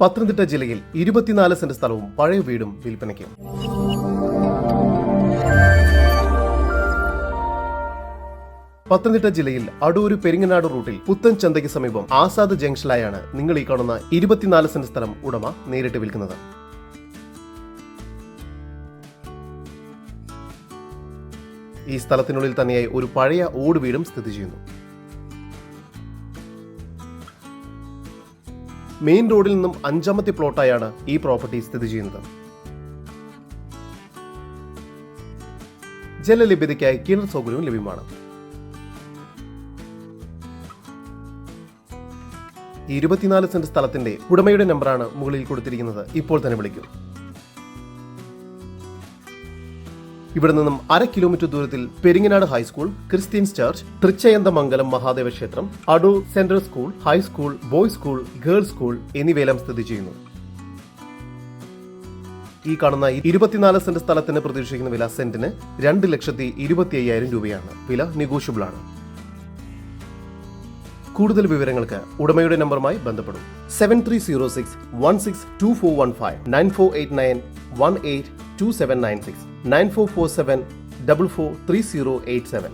പത്തനംതിട്ട ജില്ലയിൽ ഇരുപത്തിനാല് സെന്റ് സ്ഥലവും പഴയ വീടും വിൽപ്പനയ്ക്ക്. പത്തനംതിട്ട ജില്ലയിൽ അടൂര് പെരിങ്ങനാട് റൂട്ടിൽ പുത്തൻ ചന്തയ്ക്ക് സമീപം ആസാദ് ജംഗ്ഷനിലായാണ് നിങ്ങൾ ഈ കാണുന്ന ഇരുപത്തിനാല് സെന്റ് സ്ഥലം ഉടമ നേരിട്ട് വിൽക്കുന്നത്. ഈ സ്ഥലത്തിനുള്ളിൽ തന്നെയായി ഒരു പഴയ ഓട് വീടും സ്ഥിതി ചെയ്യുന്നു. മെയിൻ റോഡിൽ നിന്നും അഞ്ചാമത്തെ പ്ലോട്ടായാണ് ഈ പ്രോപ്പർട്ടി സ്ഥിതി ചെയ്യുന്നത്. ജലലഭ്യതയ്ക്കായി കിണർ സൗകര്യവും ലഭ്യമാണ്. ഇരുപത്തിനാല് സെന്റ് സ്ഥലത്തിന്റെ ഉടമയുടെ നമ്പറാണ് മുകളിൽ കൊടുത്തിരിക്കുന്നത്. ഇപ്പോൾ തന്നെ വിളിക്കൂ. ഇവിടെ നിന്നും അര കിലോമീറ്റർ ദൂരത്തിൽ Peringanad high school Christians church Thrichendamangalam Mahadeva ക്ഷേത്രം Adoor central school high school boys school girls school എന്നിവയെല്ലാം സ്ഥിതി ചെയ്യുന്നു. ഈ കാണുന്ന ഇരുപത്തിനാല് സെന്റ് സ്ഥലത്തിന് പ്രതീക്ഷിക്കുന്ന വില സെന്റിന് രണ്ട് ലക്ഷത്തി ഇരുപത്തി അയ്യായിരം രൂപയാണ്. വില നെഗോഷ്യബിൾ ആണ് കൂടുതൽ വിവരങ്ങൾക്ക് ഉടമയുടെ നമ്പറുമായി ബന്ധപ്പെടും. Seven three zero six one six two four one five nine four eight nine one eight two seven nine six nine four four seven double four three zero eight seven